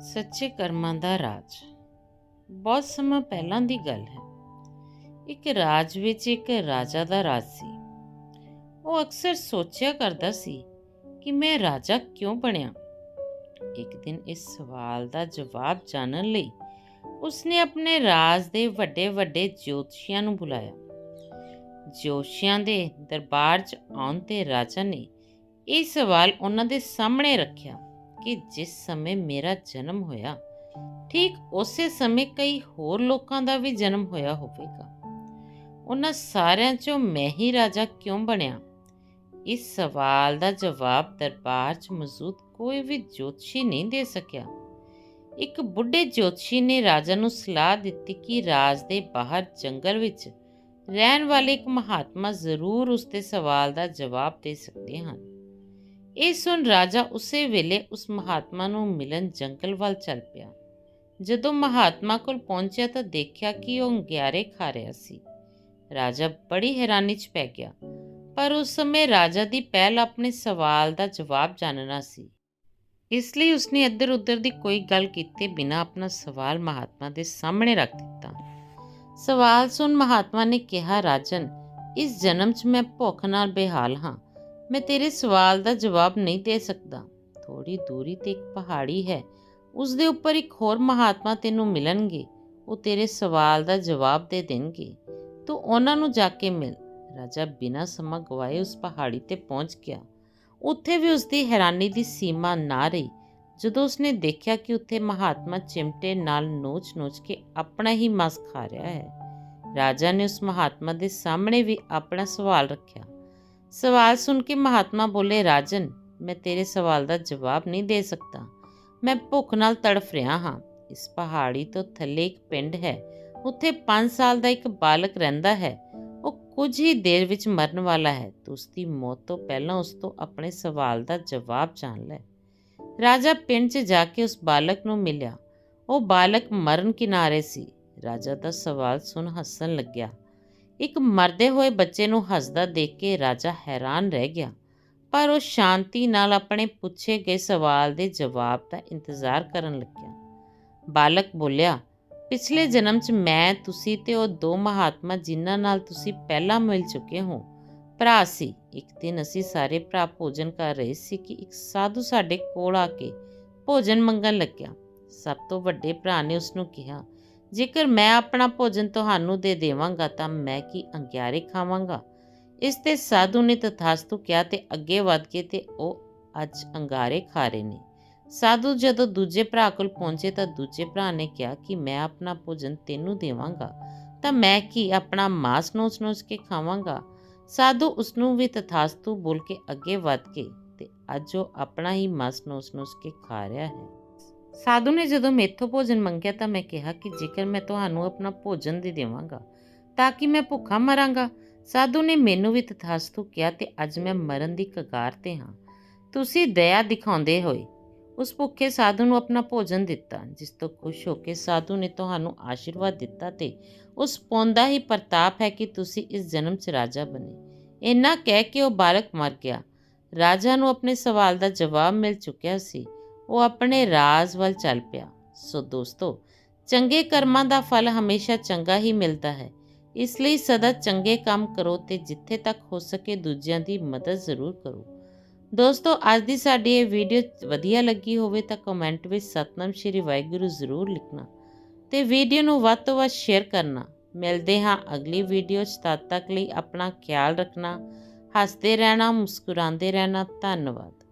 ਸੱਚੇ ਕਰਮਾਂ ਦਾ ਰਾਜ। ਬਹੁਤ ਸਮਾਂ ਪਹਿਲਾਂ ਦੀ ਗੱਲ ਹੈ। ਇੱਕ ਰਾਜ ਵਿੱਚ ਇੱਕ ਰਾਜਾ ਦਾ ਰਾਜ ਸੀ। ਉਹ ਅਕਸਰ ਸੋਚਿਆ ਕਰਦਾ ਸੀ ਕਿ ਮੈਂ ਰਾਜਾ ਕਿਉਂ ਬਣਿਆ? ਇੱਕ ਦਿਨ ਇਸ ਸਵਾਲ ਦਾ ਜਵਾਬ ਜਾਣਨ ਲਈ ਉਸਨੇ ਆਪਣੇ ਰਾਜ ਦੇ ਵੱਡੇ ਵੱਡੇ ਜੋਤਸ਼ੀਆਂ ਨੂੰ ਬੁਲਾਇਆ। ਜੋਤਸ਼ੀਆਂ ਦੇ ਦਰਬਾਰ 'ਚ ਆਉਣ ਤੇ ਰਾਜਾ ਨੇ ਇਹ ਸਵਾਲ ਉਹਨਾਂ ਦੇ ਸਾਹਮਣੇ ਰੱਖਿਆ। ਕਿ ਜਿਸ ਸਮੇਂ ਮੇਰਾ ਜਨਮ ਹੋਇਆ, ਠੀਕ ਉਸੇ ਸਮੇਂ ਕਈ ਹੋਰ ਲੋਕਾਂ ਦਾ ਵੀ ਜਨਮ ਹੋਇਆ ਹੋਵੇਗਾ। ਉਹਨਾਂ ਸਾਰਿਆਂ 'ਚੋਂ ਮੈਂ ਹੀ ਰਾਜਾ ਕਿਉਂ ਬਣਿਆ? ਇਸ ਸਵਾਲ ਦਾ ਜਵਾਬ ਦਰਬਾਰ 'ਚ ਮੌਜੂਦ ਕੋਈ ਵੀ ਜੋਤਸ਼ੀ ਨਹੀਂ ਦੇ ਸਕਿਆ। ਇੱਕ ਬੁੱਢੇ ਜੋਤਸ਼ੀ ਨੇ ਰਾਜਾ ਨੂੰ ਸਲਾਹ ਦਿੱਤੀ ਕਿ ਰਾਜ ਦੇ ਬਾਹਰ ਜੰਗਲ ਵਿੱਚ ਰਹਿਣ ਵਾਲੇ ਇੱਕ ਮਹਾਤਮਾ ਜ਼ਰੂਰ ਉਸ ਦੇ ਸਵਾਲ ਦਾ ਜਵਾਬ ਦੇ ਸਕਦੇ ਹਨ। ਇਹ ਸੁਣ ਰਾਜਾ ਉਸੇ ਵੇਲੇ ਉਸ ਮਹਾਤਮਾ ਨੂੰ ਮਿਲਣ ਜੰਗਲ ਵੱਲ ਚੱਲ ਪਿਆ। ਜਦੋਂ ਮਹਾਤਮਾ ਕੋਲ ਪਹੁੰਚਿਆ ਤਾਂ ਦੇਖਿਆ ਕਿ ਉਹ ਗਿਆਰੇ ਖਾ ਰਿਹਾ ਸੀ। ਰਾਜਾ ਬੜੀ ਹੈਰਾਨੀ 'ਚ ਪੈ ਗਿਆ, ਪਰ ਉਸ ਸਮੇਂ ਰਾਜਾ ਦੀ ਪਹਿਲ ਆਪਣੇ ਸਵਾਲ ਦਾ ਜਵਾਬ ਜਾਣਨਾ ਸੀ। ਇਸ ਲਈ ਉਸਨੇ ਇੱਧਰ ਉੱਧਰ ਦੀ ਕੋਈ ਗੱਲ ਕੀਤੇ ਬਿਨਾਂ ਆਪਣਾ ਸਵਾਲ ਮਹਾਤਮਾ ਦੇ ਸਾਹਮਣੇ ਰੱਖ ਦਿੱਤਾ। ਸਵਾਲ ਸੁਣ ਮਹਾਤਮਾ ਨੇ ਕਿਹਾ, ਰਾਜਨ, ਇਸ ਜਨਮ 'ਚ ਮੈਂ ਭੁੱਖ ਨਾਲ ਬੇਹਾਲ ਹਾਂ। ਮੈਂ ਤੇਰੇ ਸਵਾਲ ਦਾ ਜਵਾਬ ਨਹੀਂ ਦੇ ਸਕਦਾ। ਥੋੜੀ ਦੂਰੀ ਤੇ ਇੱਕ ਪਹਾੜੀ ਹੈ। ਉਸ ਦੇ ਉੱਪਰ ਇੱਕ ਹੋਰ ਮਹਾਤਮਾ ਤੈਨੂੰ ਮਿਲਣਗੇ। ਉਹ ਤੇਰੇ ਸਵਾਲ ਦਾ ਜਵਾਬ ਦੇ ਦੇਣਗੇ। ਤੂੰ ਉਹਨਾਂ ਨੂੰ ਜਾ ਕੇ ਮਿਲ। ਰਾਜਾ ਬਿਨਾਂ ਸਮਾਂ ਗਵਾਏ ਉਸ ਪਹਾੜੀ ਤੇ ਪਹੁੰਚ ਗਿਆ। ਉੱਥੇ ਵੀ ਉਸ ਦੀ ਹੈਰਾਨੀ ਦੀ ਸੀਮਾ ਨਾ ਰਹੀ। ਜਦੋਂ ਉਸਨੇ ਦੇਖਿਆ ਕਿ ਉੱਥੇ ਮਹਾਤਮਾ ਚਿਮਟੇ ਨਾਲ ਨੋਚ-ਨੋਚ ਕੇ ਆਪਣਾ ਹੀ ਮਾਸ ਖਾ ਰਿਹਾ ਹੈ, ਰਾਜਾ ਨੇ ਉਸ ਮਹਾਤਮਾ ਦੇ ਸਾਹਮਣੇ ਵੀ ਆਪਣਾ ਸਵਾਲ ਰੱਖਿਆ। ਸਵਾਲ ਸੁਣ ਕੇ ਮਹਾਤਮਾ ਬੋਲੇ ਰਾਜਨ ਮੈਂ ਤੇਰੇ ਸਵਾਲ ਦਾ ਜਵਾਬ ਨਹੀਂ ਦੇ ਸਕਦਾ ਮੈਂ ਭੁੱਖ ਨਾਲ ਤੜਫ ਰਿਹਾ ਹਾਂ ਇਸ ਪਹਾੜੀ ਤੋਂ ਥੱਲੇ ਇੱਕ ਪਿੰਡ ਹੈ ਉੱਥੇ 5 ਸਾਲ ਦਾ ਇੱਕ ਬਾਲਕ ਰਹਿੰਦਾ ਹੈ ਉਹ ਕੁਝ ਹੀ ਦੇਰ ਵਿੱਚ ਮਰਨ ਵਾਲਾ ਹੈ ਤੂੰ ਉਸ ਦੀ ਮੌਤ ਤੋਂ ਪਹਿਲਾਂ ਉਸ ਤੋਂ ਆਪਣੇ ਸਵਾਲ ਦਾ ਜਵਾਬ ਜਾਣ ਲੈ ਰਾਜਾ ਪਿੰਡ 'ਚ ਜਾ ਕੇ ਉਸ ਬਾਲਕ ਨੂੰ ਮਿਲਿਆ ਉਹ ਬਾਲਕ ਮਰਨ ਕਿਨਾਰੇ ਸੀ ਰਾਜਾ ਦਾ ਸਵਾਲ ਸੁਣ ਹੱਸਣ ਲੱਗਿਆ ਇੱਕ ਮਰਦੇ ਹੋਏ ਬੱਚੇ ਨੂੰ ਹੱਸਦਾ ਦੇਖ ਕੇ ਰਾਜਾ ਹੈਰਾਨ ਰਹਿ ਗਿਆ। ਪਰ ਉਹ ਸ਼ਾਂਤੀ ਨਾਲ ਆਪਣੇ ਪੁੱਛੇ ਗਏ ਸਵਾਲ ਦੇ ਜਵਾਬ ਦਾ ਇੰਤਜ਼ਾਰ ਕਰਨ ਲੱਗਿਆ। ਬਾਲਕ ਬੋਲਿਆ, ਪਿਛਲੇ ਜਨਮ 'ਚ ਮੈਂ, ਤੁਸੀਂ ਤੇ ਉਹ ਦੋ ਮਹਾਤਮਾ ਜਿਨ੍ਹਾਂ ਨਾਲ ਤੁਸੀਂ ਪਹਿਲਾਂ ਮਿਲ ਚੁੱਕੇ ਹੋ। ਭਰਾ ਸੀ, ਇੱਕ ਦਿਨ ਅਸੀਂ ਸਾਰੇ ਭਰਾ ਭੋਜਨ ਕਰ ਰਹੇ ਸੀ ਕਿ ਇੱਕ ਸਾਧੂ ਸਾਡੇ ਕੋਲ ਆ ਕੇ ਭੋਜਨ ਮੰਗਣ ਲੱਗਿਆ। ਸਭ ਤੋਂ ਵੱਡੇ ਭਰਾ ਨੇ ਉਸ ਨੂੰ ਕਿਹਾ ਜੇਕਰ ਮੈਂ ਆਪਣਾ ਭੋਜਨ ਤੁਹਾਨੂੰ ਦੇ ਦੇਵਾਂਗਾ ਤਾਂ ਮੈਂ ਕੀ ਅੰਗਿਆਰੇ ਖਾਵਾਂਗਾ? ਇਸ ਤੇ ਸਾਧੂ ਨੇ ਤਥਾਸਤੂ ਕਿਹਾ ਤੇ ਅੱਗੇ ਵਧ ਕੇ ਤੇ ਉਹ ਅੱਜ ਅੰਗਾਰੇ ਖਾ ਰਹੇ ਨੇ। ਸਾਧੂ ਜਦੋਂ ਦੂਜੇ ਭਰਾ ਕੋਲ ਪਹੁੰਚੇ ਤਾਂ ਦੂਜੇ ਭਰਾ ਨੇ ਕਿਹਾ ਕਿ ਮੈਂ ਆਪਣਾ ਭੋਜਨ ਤੈਨੂੰ ਦੇਵਾਂਗਾ, ਤਾਂ ਮੈਂ ਕੀ ਆਪਣਾ ਮਾਸ ਨੋਚ-ਨੋਚ ਕੇ ਖਾਵਾਂਗਾ? ਸਾਧੂ ਉਸ ਨੂੰ ਵੀ ਤਥਾਸਤੂ ਬੋਲ ਕੇ ਅੱਗੇ ਵਧ ਕੇ ਤੇ ਅੱਜ ਉਹ ਆਪਣਾ ਹੀ ਮਾਸ ਨੋਚ-ਨੋਚ ਕੇ ਖਾ ਰਿਹਾ ਹੈ। ਸਾਧੂ ਨੇ ਜਦੋਂ ਮੇਥੋਂ ਭੋਜਨ ਮੰਗਿਆ ਤਾਂ ਮੈਂ ਕਿਹਾ ਕਿ ਜੇਕਰ ਮੈਂ ਤੁਹਾਨੂੰ ਆਪਣਾ ਭੋਜਨ ਦੇ ਦੇਵਾਂਗਾ ਤਾਂ ਕਿ ਮੈਂ ਭੁੱਖਾ ਮਰਾਂਗਾ। ਸਾਧੂ ਨੇ ਮੈਨੂੰ ਵੀ ਤਥਾਸਤੂ ਕਿਹਾ ਤੇ ਅੱਜ ਮੈਂ ਮਰਨ ਦੀ ਕਗਾਰ ਤੇ ਹਾਂ। ਤੁਸੀਂ ਦਇਆ ਦਿਖਾਉਂਦੇ ਹੋਏ ਉਸ ਭੁੱਖੇ ਸਾਧੂ ਨੂੰ ਆਪਣਾ ਭੋਜਨ ਦਿੱਤਾ, ਜਿਸ ਤੋਂ ਖੁਸ਼ ਹੋ ਕੇ ਸਾਧੂ ਨੇ ਤੁਹਾਨੂੰ ਆਸ਼ੀਰਵਾਦ ਦਿੱਤਾ ਤੇ ਉਸ ਪੌਂਦਾ ਹੀ ਪ੍ਰਤਾਪ ਹੈ ਕਿ ਤੁਸੀਂ ਇਸ ਜਨਮ 'ਚ ਰਾਜਾ ਬਣੇ। ਇੰਨਾ ਕਹਿ ਕੇ ਉਹ ਬਾਲਕ ਮਰ ਗਿਆ। ਰਾਜਾ ਨੂੰ ਆਪਣੇ ਸਵਾਲ ਦਾ ਜਵਾਬ ਮਿਲ ਚੁੱਕਿਆ ਸੀ। ਉਹ ਆਪਣੇ ਰਾਜ ਵੱਲ ਚੱਲ ਪਿਆ। ਸੋ ਦੋਸਤੋ, ਚੰਗੇ ਕਰਮਾਂ ਦਾ ਫਲ ਹਮੇਸ਼ਾ ਚੰਗਾ ਹੀ ਮਿਲਦਾ ਹੈ। ਇਸ ਲਈ ਸਦਾ ਚੰਗੇ ਕੰਮ ਕਰੋ ਤੇ ਜਿੱਥੇ ਤੱਕ ਹੋ ਸਕੇ ਦੂਜਿਆਂ ਦੀ ਮਦਦ ਜ਼ਰੂਰ ਕਰੋ। ਦੋਸਤੋ, ਅੱਜ ਦੀ ਸਾਡੀ ਇਹ ਵੀਡੀਓ ਵਧੀਆ ਲੱਗੀ ਹੋਵੇ ਤਾਂ ਕਮੈਂਟ ਵਿੱਚ ਸਤਨਾਮ ਸ਼੍ਰੀ ਵਾਹਿਗੁਰੂ ਜ਼ਰੂਰ ਲਿਖਣਾ ਤੇ ਵੀਡੀਓ ਨੂੰ ਵੱਧ ਤੋਂ ਵੱਧ ਸ਼ੇਅਰ ਕਰਨਾ। ਮਿਲਦੇ ਹਾਂ ਅਗਲੀ ਵੀਡੀਓ 'ਚ। ਤਦ ਤੱਕ ਲਈ ਆਪਣਾ ਖਿਆਲ ਰੱਖਣਾ। ਹੱਸਦੇ ਰਹਿਣਾ, ਮੁਸਕਰਾਉਂਦੇ ਰਹਿਣਾ। ਧੰਨਵਾਦ।